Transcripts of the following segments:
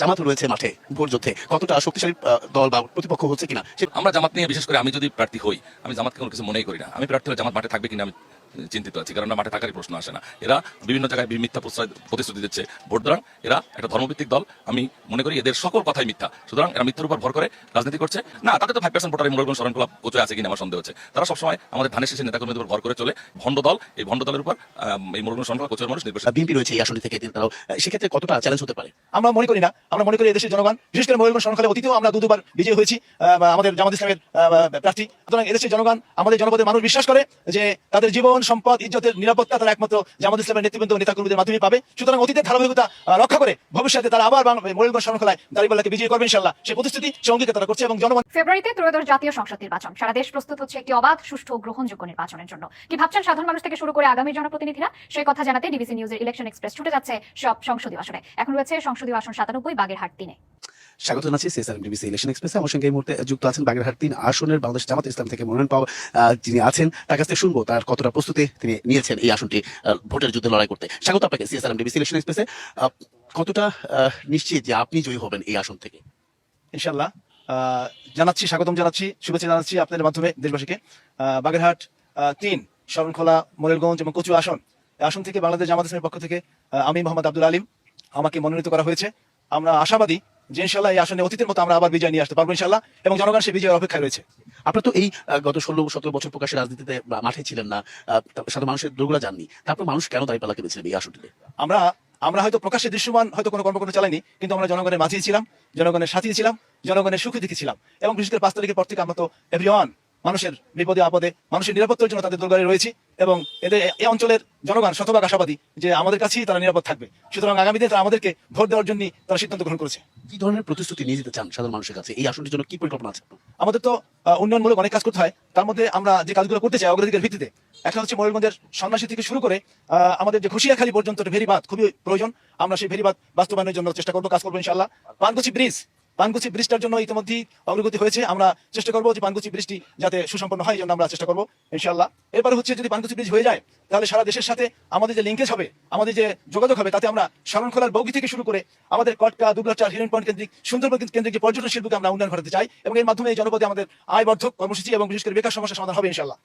জামাত রয়েছে মাঠে, ভোট যুদ্ধে। কতটা শক্তিশালী দল বা প্রতিপক্ষ হচ্ছে কিনা আমরা জামাত নিয়ে বিশেষ করে আমি যদি প্রার্থী হই, আমি জামাতকে কোনো কিছু মনেই করি না। আমি প্রার্থী হলে জামাত মাঠে থাকবে কিনা, আমি চিন্তিত আছি। কারণ মাঠে থাকারই প্রশ্ন আসে না। এরা বিভিন্ন জায়গায় মিথ্যা প্রতিশ্রুতি দিচ্ছে। ভোট দ্বারা এরা একটা ধর্মভিত্তিক দল। আমি মনে করি এদের সকল কথাই মিথ্যা। সুতরাং এরা মিথ্যার উপর ভর করে রাজনীতি করছে। না, তাতে তো ফাইভ পার্সেন্ট ভোটার মোড়লগঞ্জ শরণ ক্লাব কোচে আছে কিনা আমার সন্দেহ হচ্ছে। তারা সবসময় আমাদের ধানের শেষে নেতাকর্মীদের উপর ভর করে চলে। ভণ্ড দল, এই ভণ্ড দলের উপর এই মোড়লগঞ্জ শরণ ক্লাব কোচের মানুষ নির্বাচিত বিএনপি রয়েছে এই আসনটি থেকে তারাও সেক্ষেত্রে কতটা চ্যালেঞ্জ হতে পারে? আমরা মনে করি না। আমরা মনে করি এদেশের জনগণ, বিশেষ করে মহিলা সংখ্যালে অতীতেও আমরা দুবার বিজয়ী হয়েছি। আমাদের জামাত ইসলামের প্রার্থী। সুতরাং এদেশের জনগণ, আমাদের জনপদের মানুষ বিশ্বাস করে যে তাদের জীবন সম্পদ, ইজ্জতের নিরাপত্তা তারা একমাত্র জামাত ইসলামের নেতৃবৃন্দ ও নেতাকর্মীদের মাধ্যমে পাবে। সুতরাং অতীতের ধারাবাহিকতা রক্ষা করে ভবিষ্যতে তারা আবার মহিলা সংখ্যায় দাঁড়িপাল্লাকে বিজয়ী করবে ইনশাল্লাহ সে প্রতিশ্রুতি সে অঙ্গীকার করছে এবং জনগণ ফেব্রুয়ারিতে ত্রয়োদশ জাতীয় সংসদ নির্বাচন। সারা দেশ প্রস্তুত হচ্ছে একটি অবাধ, সুষ্ঠু গ্রহণযোগ্য নির্বাচনের জন্য। কি ভাবছেন সাধারণ মানুষ থেকে শুরু করে আগামী জনপ্রতিনিধিরা? সেই কথা জানাতে ডিবিসি নিউজের ইলেকশন এক্সপ্রেস ছুটে যাচ্ছে সব সংসদীয় আসনে। এখন রয়েছে সংসদীয় আসন সাতানব্বই, বাগেরহাট তিনে। স্বাগত জানাচ্ছি সিএসআরএম ডিবিসি ইলেকশন এক্সপ্রেসে। আমার সঙ্গে এই মুহূর্তে যুক্ত আছেন বাগেরহাট তিন আসনের বাংলাদেশ জামাত ইসলাম থেকে মনোনয়ন পাওয়া যিনি আছেন, তার কাছ থেকে শুনব তার কতটা প্রস্তুতি তিনি নিয়েছেন এই আসনটি ভোটের যুদ্ধে লড়াই করতে। স্বাগত আপনাকে সিএসআরএম ডিবিসি ইলেকশন এক্সপ্রেসে। কতটা নিশ্চিত যে আপনি জয়ী হবেন এই আসন থেকে? ইনশাল্লাহ জানাচ্ছি, স্বাগতম জানাচ্ছি, শুভেচ্ছা জানাচ্ছি আপনাদের মাধ্যমে দেশবাসীকে। বাগেরহাট তিন, শরণখোলা, মোরেলগঞ্জ এবং কচু আসন। আসন থেকে বাংলাদেশ জামাত ইসলামের পক্ষ থেকে আমি মোহাম্মদ আব্দুল আলিম। আমাকে মনোনীত করা হয়েছে। আমরা আশাবাদী যে ইনশাল্লাহ এই আসনে অতীতের মতো আমরা আবার বিজয় নিয়ে আসতে পারব ইনশাল্লাহ এবং জনগণ সেই বিজয়ের অপেক্ষায় রয়েছে। আপনার তো এই গত ষোলো, সতেরো বছর রাজনীতিতে মাঠে ছিলেন না সাধারণ মানুষের যাননি তারপর মানুষ কেন দাঁড়িপাল্লা কেঁদেছিলেন এই আসনটিতে? আমরা আমরা হয়তো প্রকাশ্যে দৃশ্যমান হয়তো কোনো কর্মকাণ্ড চালাইনি, কিন্তু আমরা জনগণের মাঝেই ছিলাম, জনগণের সাথেই ছিলাম, জনগণের সুখে দেখেছিলাম এবং বিশেষ করে পাঁচ তারিখের পর থেকে আমরা তো এভরিওয়ান মানুষের বিপদে আপদে, মানুষের নিরাপত্তার জন্য তাদের দরবারে রয়েছি। এবং এদের এই অঞ্চলের জনগণ শতভাগ আশাবাদী যে আমাদের কাছেই তারা নিরাপদ থাকবে। সুতরাং আগামী দিনে তারা আমাদেরকে ভোট দেওয়ার জন্য তারা সিদ্ধান্ত গ্রহণ করেছে। কি ধরনের প্রতিশ্রুতি নিয়ে যেতে চান সাধারণ মানুষের কাছে? এই আসনটির জন্য কি পরিকল্পনা আছে আমাদের তো উন্নয়নমূলক অনেক কাজ করতে হয়। তার মধ্যে আমরা যে কাজগুলো করতে চাই অগ্রাধিকার ভিত্তিতে একটা হচ্ছে ময়ূরগঞ্জের সন্ন্যাসী থেকে শুরু করে আহ, আমাদের যে খুশিয়াখালী পর্যন্ত ভেরিবাদ খুবই প্রয়োজন আমরা সেই ভেরিবাদ বাস্তবায়নের জন্য চেষ্টা করব কাজ করব ইনশাল্লাহ পানকুচি ব্রিজ পানকুচি ব্রিজটার জন্য ইতিমধ্যেই অগ্রগতি হয়েছে। আমরা চেষ্টা করব যে পানকুচি ব্রিজটি যাতে সুসম্পন্ন হয়, এই জন্য আমরা চেষ্টা করব ইনশাল্লাহ এরপরে হচ্ছে যদি পানকুচি ব্রিজ হয়ে যায়, তাহলে সারা দেশের সাথে আমাদের যে লিঙ্কেজ হবে, আমাদের যে যোগাযোগ হবে, তাতে আমরা শরণখোলার বগি থেকে শুরু করে আমাদের কটকা, দুবলাচার, হিরণ পয়েন্ট কেন্দ্রিক, সুন্দরবন কেন্দ্রিক যে পর্যটন শিল্পকে আমরা উন্নয়ন ঘটাতে চাই, এবং এর মাধ্যমে এই জনপদে আমাদের আয়বর্ধক কর্মসূচি এবং বিশেষ করে বেকার সমস্যার সমাধান হবে ইনশাল্লাহ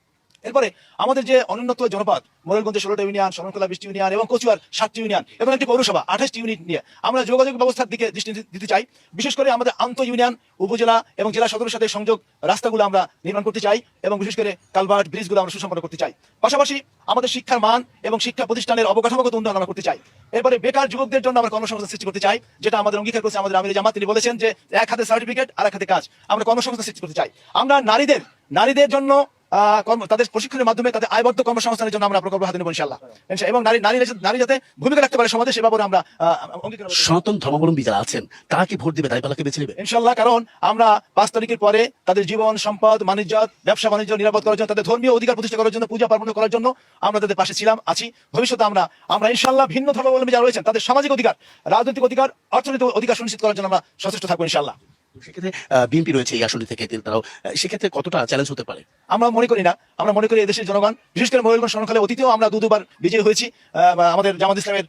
এরপরে আমাদের যে অনুন্নত জনপদ মোরেলগঞ্জে ষোলোটা ইউনিয়ন শরণখোলা বিশটি ইউনিয়ন এবং কচুয়ার সাতটি ইউনিয়ন এবং একটি পৌরসভা, আঠাশটি ইউনিট নিয়ে আমরা যোগাযোগ ব্যবস্থার দিকে দৃষ্টি দিতে চাই। বিশেষ করে আমাদের আন্ত ইউনিয়ন, উপজেলা এবং জেলা সদরের সাথে সংযোগ রাস্তাগুলো আমরা নির্মাণ করতে চাই এবং বিশেষ করে কালভার্ট ব্রিজগুলো আমরা সুসম্পন্ন করতে চাই। পাশাপাশি আমাদের শিক্ষার মান এবং শিক্ষা প্রতিষ্ঠানের অবকাঠামোগত উন্নয়ন আমরা করতে চাই। এরপরে বেকার যুবকদের জন্য আমরা কর্মসংস্থান সৃষ্টি করতে চাই, যেটা আমাদের অঙ্গীকার করেছে আমাদের আমির জামাত। তিনি বলেছেন যে, এক হাতে সার্টিফিকেট, আর এক হাতে কাজ। আমরা কর্মসংস্থান সৃষ্টি করতে চাই। আমরা নারীদের নারীদের জন্য তাদের প্রশিক্ষণের মাধ্যমে তাদের আয়বদ্ধ কর্মসংস্থানের জন্য আমরা প্রকল্প হাতে নেব ইনশাল্লাহ এবং নারী নারী নারী যাতে ভূমিকা রাখতে পারে সমাজে সে ব্যাপারে আমরা। সনাতন ধর্মাবলম্বী যারা আছেন তারা কি ভোট দিবে দাঁড়িপাল্লাকে বেছে নেবে? ইনশাল্লাহ কারণ আমরা পাঁচ তারিখের পরে তাদের জীবন সম্পদ বাণিজ্য ব্যবসা বাণিজ্য নিরাপদ করার জন্য তাদের ধর্মীয় অধিকার প্রতিষ্ঠা করার জন্য পূজা পার্বণ করার জন্য আমরা তাদের পাশে ছিলাম আছি। ভবিষ্যতে আমরা আমরা ইনশাল্লাহ ভিন্ন ধর্মাবলম্বী যারা রয়েছেন তাদের সামাজিক অধিকার রাজনৈতিক অধিকার অর্থনৈতিক অধিকার সুনিশ্চিত করার জন্য আমরা সচেষ্ট থাকব ইনশাল্লাহ সেক্ষেত্রে বিএনপি রয়েছে এই আসনটি থেকে তারাও সেক্ষেত্রে কতটা চ্যালেঞ্জ হতে পারে? আমরা মনে করি না। আমরা মনে করি এদেশের জনগণ, বিশেষ করে মহিলগঞ্জ শরণখালে অতীতেও আমরা দু দুবার বিজয়ী হয়েছি আমাদের জামাত ইসলামের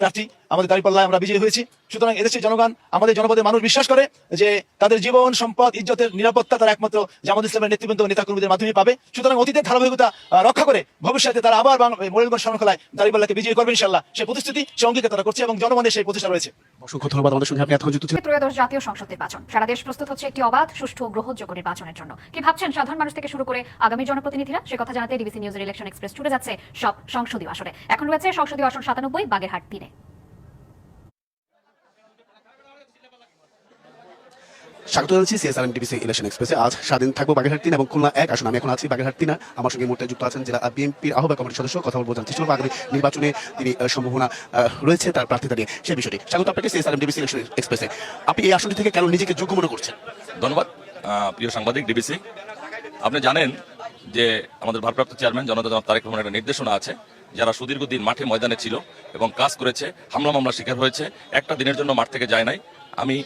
প্রার্থী আমাদের দাঁড়িপাল্লায় আমরা বিজয়ী হয়েছি। সুতরাং এদেশের জনগণ আমাদের জনপদের মানুষ বিশ্বাস করে যে তাদের জীবন সম্পদ ইজ্জতের নিরাপত্তা তারা একমাত্র জামাত ইসলামের নেতৃবৃন্দ নেতাকর্মীদের মাধ্যমে পাবে। সুতরাং অতীতের ধারাবাহিকতা রক্ষা করে ভবিষ্যতে তারা আবার মহিলগঞ্জ শরণখোলায় দাঁড়িপাল্লাকে বিজয়ী করবে ইনশাল্লাহ সেই প্রতিশ্রুতি সে অঙ্গীকার তারা করছে এবং জনগণের সেই প্রতিষ্ঠা রয়েছে। অসংখ্য ধন্যবাদ আমাদের সঙ্গে। আপনি এতক্ষণ যুক্ত ত্রয়োদশ জাতীয় সংসদ নির্বাচন। সারা দেশ প্রস্তুত হচ্ছে একটি অবাধ সুষ্ঠু গ্রহণযোগ্য নির্বাচনের জন্য। কি ভাবছেন সাধারণ মানুষ থেকে শুরু করে আগামী জনপ্রতিনিধিরা? সে কথা জানাতে ডিবিসি নিউজের ইলেকশন এক্সপ্রেস ছুটে যাচ্ছে সব সংসদীয় আসনে এখন রয়েছে সংসদীয় আসন সাতানব্বই বাগেরহাট তিনে। স্বাগত জানাচ্ছি সিএসআরএম টিভিসি ইলেকশন এক্সপ্রেসে আজ স্বাধীন থাকব বাগেরহাট তিন এবং খুলনা এক। আসন, আমি এখন আছি বাগেরহাট তিন। আমার সঙ্গে মুহূর্তে যুক্ত আছেন জেলা বিএনপির আহ্বায়ক কমিটির সদস্য, কথা বলব জানতে ছিল আগামী নির্বাচনে তিনি সম্ভাবনা রয়েছে তার প্রার্থিতা নিয়ে। সেই বিষয়টি। স্বাগত আপনাকে সিএসআরএম টিভিসি ইলেকশন এক্সপ্রেসে আপনি এই আসনটি থেকে কেন নিজেকে যোগ্য মনে করছেন? ধন্যবাদ প্রিয় সাংবাদিক ডিবিসি আপনি জানেন যে আমাদের ভারপ্রাপ্ত চেয়ারম্যান জনতা তারেক রহমানের একটা নির্দেশনা আছে, যারা সুদীর্ঘ দিন মাঠে ময়দানে ছিল এবং কাজ করেছে, হামলা মামলা শিকার হয়েছে, একটা দিনের জন্য মাঠ থেকে যায় নাই। আমি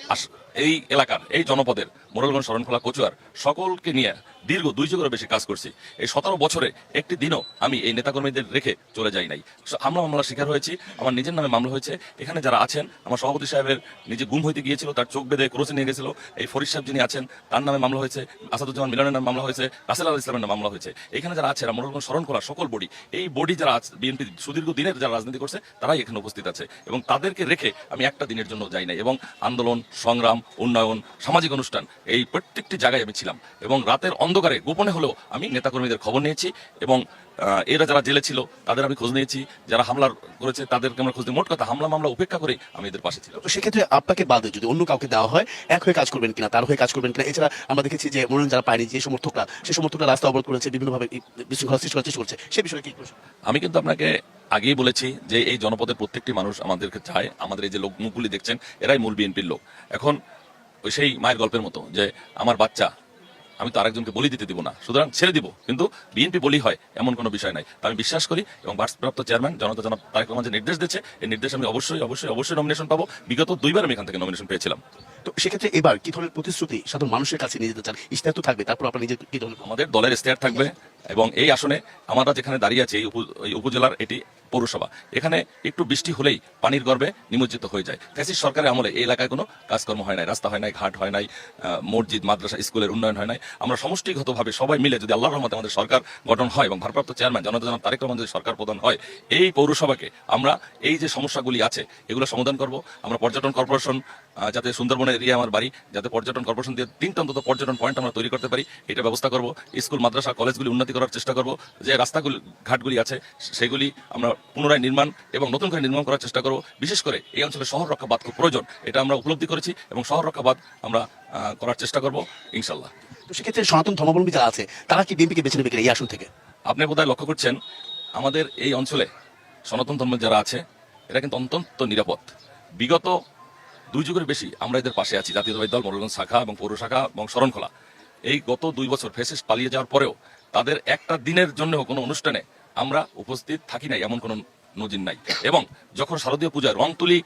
এই এলাকার এই জনপদের মোরালগঞ্জ শরণখোলা কচুয়ার সকলকে নিয়ে দীর্ঘ দুই যুগেরও বেশি কাজ করছি। এই সতেরো বছরে একটি দিনও আমি এই নেতাকর্মীদের রেখে চলে যাই নাই। হামলা মামলার শিকার হয়েছি, আমার নিজের নামে মামলা হয়েছে। এখানে যারা আছেন, আমার সভাপতি সাহেবের নিজে গুম হইতে গিয়েছিল, তার চোখ বেঁধে ক্রোসে নিয়ে গেছিল। এই ফরিদ সাহেব যিনি আছেন, তার নামে মামলা হয়েছে, আসাদুজ্জামান মিলনের নামে মামলা হয়েছে, রাসেল আল ইসলামের নামে মামলা হয়েছে। এখানে যারা আছেন মোরালগঞ্জ শরণ করা সকল বডি, এই বডি যারা বিএনপি সুদীর্ঘ দিনের যারা রাজনীতি করছে, তারাই এখানে উপস্থিত আছে। এবং তাদেরকে রেখে আমি একটা দিনের জন্য যাই নাই। এবং আন্দোলন, সংগ্রাম, উন্নয়ন, সামাজিক অনুষ্ঠান এই প্রত্যেকটি জায়গায় আমি ছিলাম। এবং রাতের অন্ধকারে গোপনে হলেও আমি নেতাকর্মীদের খবর নিয়েছি এবং এরা যারা জেলে ছিল তাদের আমি খোঁজ নিয়েছি যারা হামলা করেছে তাদেরকে আমরা খোঁজ নিই। মোট কথা হামলা মামলা উপেক্ষা করে আমি এদের পাশে ছিলাম। তো সেক্ষেত্রে আপনাকে বাদে যদি অন্য কাউকে দেওয়া হয় এক হয়ে কাজ করবেন কিনা তার হয়ে কাজ করবেন কিনা এছাড়া আমরা দেখেছি যে মনোনয়ন যারা পায়নি যে সমর্থকরা সেই সমর্থকরা রাস্তা অবরোধ করেছে বিভিন্নভাবে বিশৃঙ্খলা সৃষ্টি করার চেষ্টা করছে সে বিষয়ে কি আমি কিন্তু আপনাকে আগেই বলেছি যে এই জনপদের প্রত্যেকটি মানুষ আমাদেরকে চায় আমাদের এই যে লোক মুখগুলি দেখছেন এরাই মূল বিএনপির লোক। এখন ওই সেই মায়ের গল্পের মতো যে আমার বাচ্চা আমি তো আরেকজনকে বলি দিতে দিব না সুতরাং ছেড়ে দিব কিন্তু বিএনপি বলি হয় এমন কোনো বিষয় নাই। তা আমি বিশ্বাস করি এবং ভারপ্রাপ্ত চেয়ারম্যান জনতা জনাব তারেক রহমান যে নির্দেশ দিচ্ছে এই নির্দেশ আমি অবশ্যই অবশ্যই অবশ্যই নমিনেশন পাবো। বিগত দুইবার আমি এখান থেকে নমিনেশন পেয়েছিলাম। তো সেক্ষেত্রে এবার কি ধরনের প্রতিশ্রুতি সাধারণ মানুষের কাছে নিয়ে যেতে চান? ইস্তার তো থাকবে তারপর আপনার নিজের কি ধরনের আমাদের দলের ইস্তেহার থাকবে এবং এই আসনে আমরা যেখানে দাঁড়িয়ে আছি, এই উপ- এই উপজেলার এটি পৌরসভা। এখানে একটু বৃষ্টি হলেই পানির গর্ভে নিমজ্জিত হয়ে যায়। ফ্যাসিস সরকারের আমলে এই এলাকায় কোনো কাজকর্ম হয় নাই, রাস্তা হয় নাই, ঘাট হয় নাই মসজিদ, মাদ্রাসা, স্কুলের উন্নয়ন হয় নাই। আমরা সমষ্টিগতভাবে সবাই মিলে যদি আল্লাহর রহমতে আমাদের সরকার গঠন হয় এবং ভারপ্রাপ্ত চেয়ারম্যান জনতা জনাব তারেক রহমান যদি সরকার প্রদান হয়, এই পৌরসভাকে আমরা এই যে সমস্যাগুলি আছে, এগুলো সমাধান করব। আমরা পর্যটন কর্পোরেশন যাতে সুন্দরবনের এরিয়া আমার বাড়ি, যাতে পর্যটন কর্পোরেশন দিয়ে তিনটা অন্তত পর্যটন পয়েন্ট আমরা তৈরি করতে পারি, এটা ব্যবস্থা করব। স্কুল, মাদ্রাসা, কলেজগুলি উন্নতি করার চেষ্টা করব যে রাস্তাগুলি ঘাটগুলি আছে সেগুলি আমরা পুনরায় নির্মাণ এবং নতুন করে নির্মাণ করার চেষ্টা করব। বিশেষ করে এই অঞ্চলে শহর রক্ষা বাদ খুব প্রয়োজন এটা আমরা উপলব্ধি করেছি এবং শহর রক্ষা বাদ আমরা করার চেষ্টা করব ইনশাল্লাহ তো সেক্ষেত্রে সনাতন ধর্মাবলম্বী যারা আছে তারা কি বিএনপিকে বেছে নেবে এই আসন থেকে? আপনি বোধহয় লক্ষ্য করছেন আমাদের এই অঞ্চলে সনাতন ধর্মের যারা আছে এরা কিন্তু অত্যন্ত নিরাপদ। বিগত দুই যুগের বেশি আমরা এদের পাশে আছি জাতীয়তাবাদী দল মনোরঞ্জন শাখা এবং পৌর শাখা এবং শরণখোলা। এই গত দুই বছর ফেসিস পালিয়ে যাওয়ার পরেও তাদের একটা দিনের জন্য কোনো অনুষ্ঠানে আমরা উপস্থিত থাকি নাই, এমন কোনো নজির নাই। এবং যখন শারদীয় পূজায় রং তুলি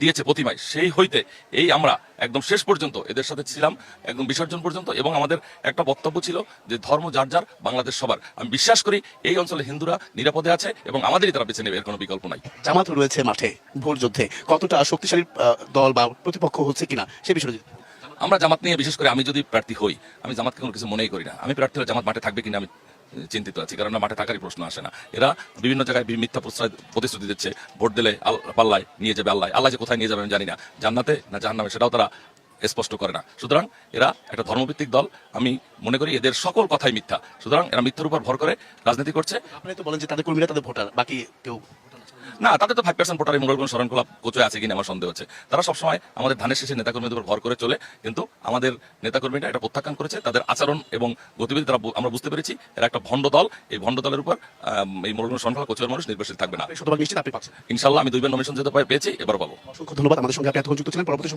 দিয়েছে প্রতিমায়, সেই হইতে এই আমরা একদম শেষ পর্যন্ত এদের সাথে ছিলাম, একদম বিসর্জন পর্যন্ত, এবং আমাদের একটা বক্তব্য ছিল যে ধর্ম যার যার, বাংলাদেশ সবার। আমি বিশ্বাস করি এই অঞ্চলে হিন্দুরা নিরাপদে আছে এবং আমাদেরই তারা বেছে নেবে, এর কোনো বিকল্প নাই। জামাত রয়েছে মাঠে ভোট যুদ্ধে। কতটা শক্তিশালী দল বা প্রতিপক্ষ হচ্ছে কিনা সে বিষয়ে আমরা জামাত নিয়ে বিশেষ করে আমি যদি প্রার্থী হই, আমি জামাতকে কোনো কিছু মনেই করি না। আমি প্রার্থী হলে জামাত মাঠে থাকবে কিনা আমি চিন্তিত আছি কারণ মাঠে থাকারই প্রশ্ন আসে না। এরা বিভিন্ন জায়গায় মিথ্যা প্রশ্রয়, প্রতিশ্রুতি দিচ্ছে, ভোট দিলে পাল্লায় নিয়ে যাবে আল্লাহ আল্লাহ যে কোথায় নিয়ে যাবে আমি জানি না। জান্নাতে না জাহান্নামে সেটাও তারা স্পষ্ট করে না। সুতরাং এরা একটা ধর্মভিত্তিক দল, আমি মনে করি এদের সকল কথাই মিথ্যা। সুতরাং এরা মিথ্যার উপর ভর করে রাজনীতি করছে। আপনি তো বলেন যে তাদের কর্মীরা তাদের ভোটার, বাকি কেউ না তাদের তো ফাইভ পার্সেন্ট ভোটার স্মরণ শরণখোলা কোচে আছে কিনা আমার সন্দেহ হচ্ছে তারা সবসময় আমাদের ধানের শেষে নেতাকর্মীদের উপর ভর করে চলে কিন্তু আমাদের নেতাকর্মীরা এটা প্রত্যাখ্যান করেছে তাদের আচরণ এবং গতিবিধি তারা আমরা বুঝতে পেরেছি এরা একটা ভণ্ড দল এই ভণ্ড দলের উপর মঙ্গল এই স্মরণ শরণখোলা কোচের মানুষ নির্ভরশীল থাকবে না। শুধু শতভাগ নিশ্চিত আপনি পাচ্ছেন। ইনশাল্লাহ আমি দুইবার নমিশন যেতে পেয়েছি এবার পাবো। অসংখ্য ধন্যবাদ আমাদের সঙ্গে আপনি এতক্ষণ যুক্ত ছিলেন পরবর্তী